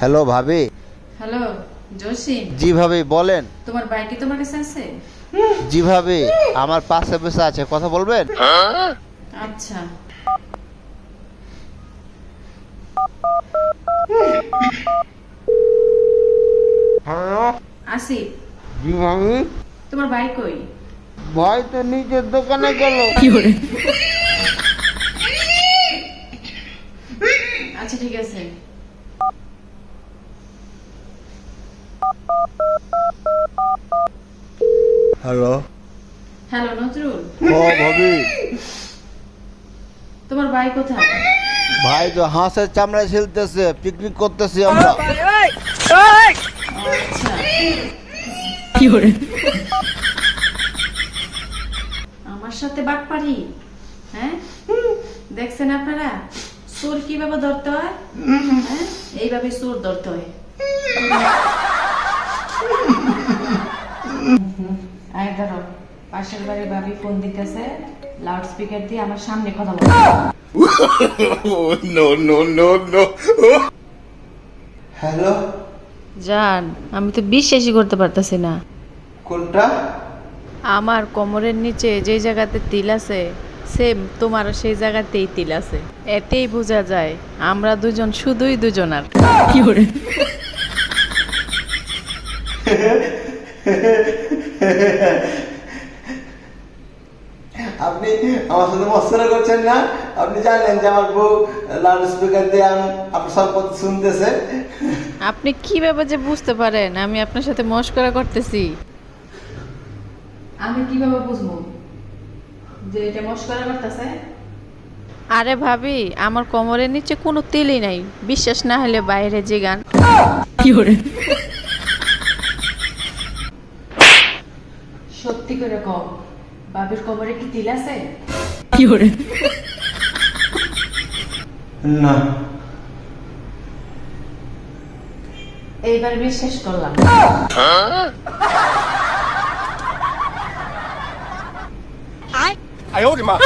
Hello ভাবি। Hello Jasim জি ভাবি বলেন। তোমার বাইক কি তোমার কাছে আছে? জি ভাবি আমার পাশে বসে আছে কথা বলবেন? আচ্ছা। আসিফ। জি ভাবি। তোমার বাইক কই? ভাই তো নিজের দোকানে গেল। আচ্ছা ঠিক আছে হ্যালো। হ্যালো নজরুল। ও ভাবি। তোমার বাইক কোথায়? ভাই তো হাঁসের চামড়া ছিলতেছে পিকনিক করতেছি আমরা। ও আচ্ছা। আমার সাথে বাট পারি হ্যাঁ? দেখছেন আপনারা? চোর কীভাবে ধরতে হয়? হ্যাঁ? এইভাবে চোর ধরতে হয় আয় ধরো পাশের বাড়ির ভাবি ফোন দিতেছে লাউড স্পিকার দিয়ে আমার সামনে কথা বলো। হ্যালো জান আমি তো বিশ্বাসই করতে পারতাছি না। কোনটা? আমার কোমরের নিচে যে জায়গাতে তিল আছে সেম তোমার সেই জায়গাতেই তিল আছে। এতেই বোঝা যায় আমরা দুজন শুধুই দুজন আর আপনি আমার সাথে মস্করা করছেন না আপনি জানেন যে আমার বউ লাউড স্পিকার দিয়ে আম- আপনার সব কথা শুনতেছে। আপনি কীভাবে যে বুঝতে পারেন? আমি আপনার সাথে মস্করা করতেছি। আমি কীভাবে বুঝব যে এটা মস্করা করতেছে? আরে ভাবি আমার কোমরের নিচে কোনো তিলই নাই। বিশ্বাস না হলে বাইরে যে গান সত্যি করে কম বাবির কোমরে কি তিল আছে? না। এইবার বিশ্বাস করলাম। আয় ওরে মা।